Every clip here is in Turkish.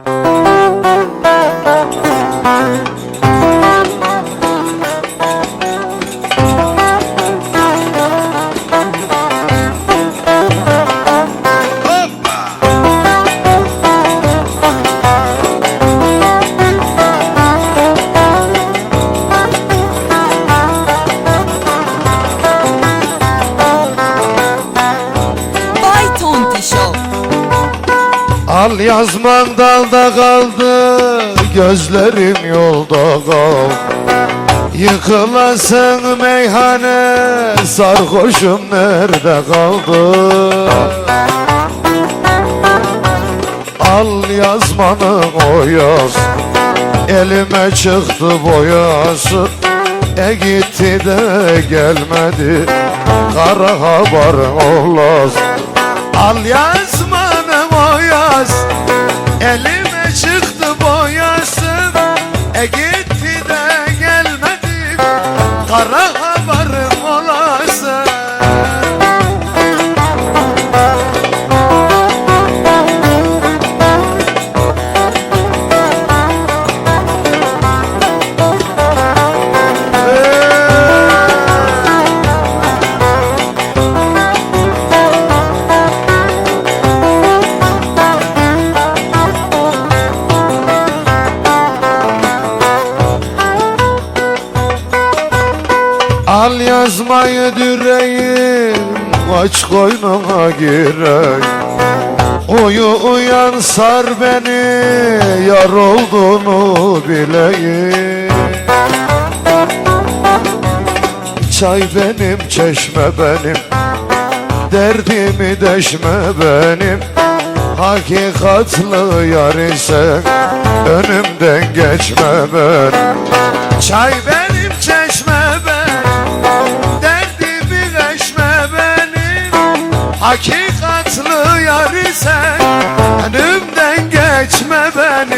oh you. Yazman dalda kaldı Gözlerim yolda kaldı. Yıkılasın meyhane Sarhoşum nerede kaldı? Al yazmanı o yaz Elime çıktı boyası. E gitti de gelmedi Kara haber olmaz. Al yazmanı o yaz Elime çıktı boyası. E gitti Al yazmayı düreyim Aç koynuma gireyim. Uyu uyan sar beni Yar olduğunu bileyim. Çay benim çeşme benim Derdimi deşme benim. Hakikatlı yar ise Önümden geçme ben Çay benim Hakikatlı yar ise Önümden geçme benim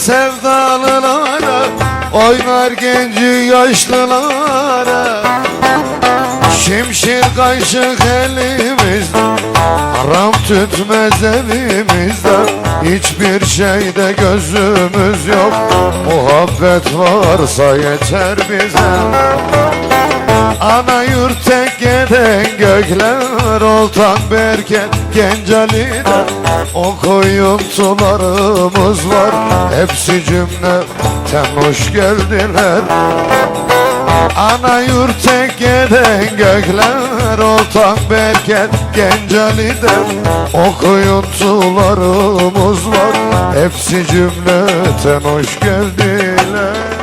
sevdalılara Oynar genci yaşlılara. Şimşir kaşık elimizde Haram tütmez evimizde. Hiçbir şeyde gözümüz yok Muhabbet varsa yeter bize Ana yurt tek giden gökler Oltan Berken Gencali'de O koyuntularımız var Hepsi cümleten hoş geldiler. Ana yurt tek giden gökler Oltan Berken Gencali'de O koyuntularımız var Hepsi cümleten hoş geldiler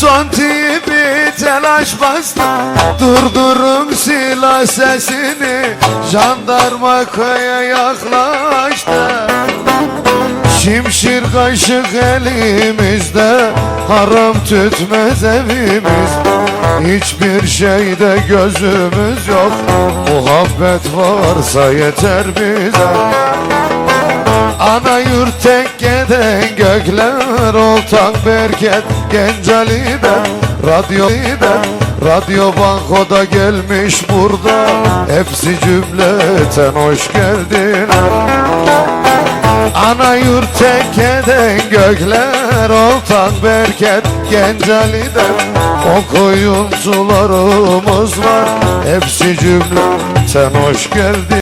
Tonti bir telaş bastı Durdurun silah sesini. Jandarma köye yaklaştı. Şimşir kaşık elimizde. Haram tütmez evimiz. Hiçbir şeyde gözümüz yok. Muhabbet varsa yeter bize. Ana yurt tekkeden gökler Oltan Berket Gencali'den Radyo'dan Radyo Banko'da gelmiş burada. Hepsi cümleten hoş geldin. Ana yurt tekkeden gökler Oltan Berket Gencali'den O koyuncularımız var. Hepsi cümleten hoş geldin